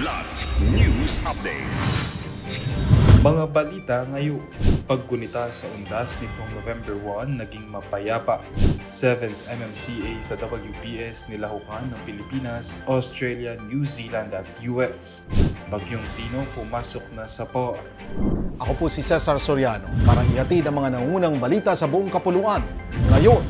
Kidlat News Updates. Mga balita ngayon, paggunita sa undas nitong November 1 naging mapayapa. 7th MMCA sa WPS nilahukan ng Pilipinas, Australia, New Zealand at US. Bagyong Tino pumasok na sa POR. Ako po si Cesar Soriano para ihatid ang mga nangunang balita sa buong kapuluan. Ngayon,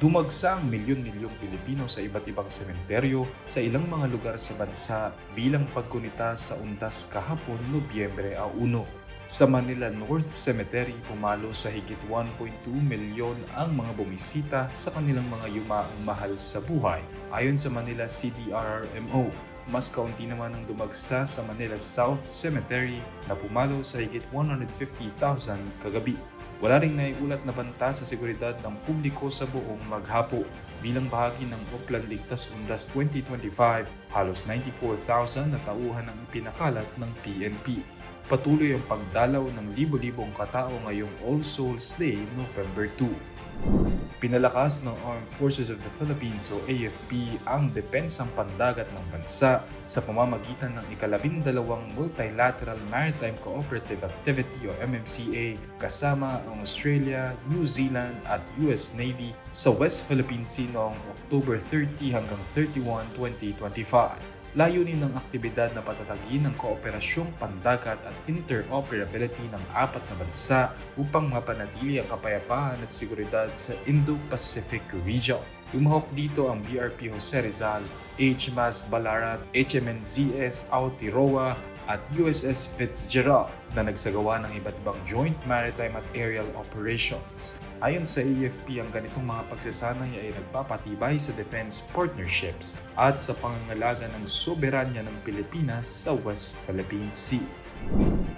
Dumagsa ang milyon-milyong Pilipino sa iba't ibang sementeryo sa ilang mga lugar sa bansa bilang paggunita sa undas kahapon Nobyembre a 1. Sa Manila North Cemetery, pumalo sa higit 1.2 milyon ang mga bumisita sa kanilang mga yumaang mahal sa buhay. Ayon sa Manila CDRRMO, mas kaunti naman ang dumagsa sa Manila South Cemetery na pumalo sa higit 150,000 kagabi. Wala ring naiulat na banta sa seguridad ng publiko sa buong maghapo. Bilang bahagi ng Oplan Ligtas Undas 2025, halos 94,000 na tauhan ang ipinakalat ng PNP. Patuloy ang pagdalaw ng libo-libong katao ngayong All Souls Day, November 2. Pinalakas ng Armed Forces of the Philippines o AFP ang depensang pandagat ng bansa sa pamamagitan ng ikalabindalawang Multilateral Maritime Cooperative Activity o MMCA kasama ang Australia, New Zealand at US Navy sa West Philippine Sea noong October 30 hanggang 31, 2025. Layunin ng aktibidad na patatagin ang kooperasyong pandagat at interoperability ng apat na bansa upang mapanatili ang kapayapaan at seguridad sa Indo-Pacific region. Lumahok dito ang BRP Jose Rizal, HMAS Ballarat, HMNZS Aotearoa at USS Fitzgerald na nagsagawa ng iba't ibang joint maritime at aerial operations. Ayon sa AFP, ang ganitong mga pagsasanay ay nagpapatibay sa defense partnerships at sa pangangalaga ng soberanya ng Pilipinas sa West Philippine Sea.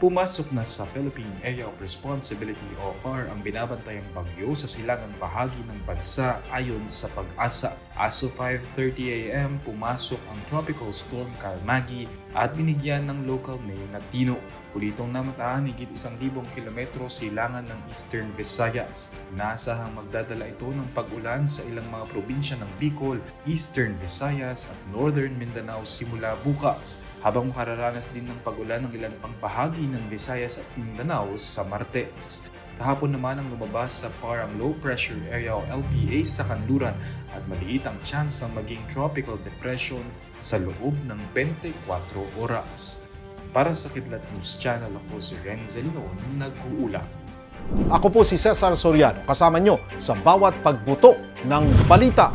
Pumasok na sa Philippine Area of Responsibility o PAR ang binabantayang bagyo sa silangang bahagi ng bansa ayon sa pag-asa. As of 5.30 a.m., pumasok ang Tropical Storm Kalmagi at binigyan ng local name na Tino. Kulitong namatahan higit isang libong kilometro silangan ng Eastern Visayas. Inaasahang magdadala ito ng pag-ulan sa ilang mga probinsya ng Bicol, Eastern Visayas at Northern Mindanao simula bukas, habang makararanas din ng pag-ulan ng ilan pang bahagi ng Visayas at Mindanao sa Martes. Kahapon naman ang lumabas sa par ang low pressure area o LPA sa kanluran at maliit ang chance ng maging tropical depression sa loob ng 24 oras. Para sa Kidlat News Channel, ako si Renzel Noon, nag-uulat. ako po si Cesar Soriano kasama nyo sa bawat pagbuto ng balita.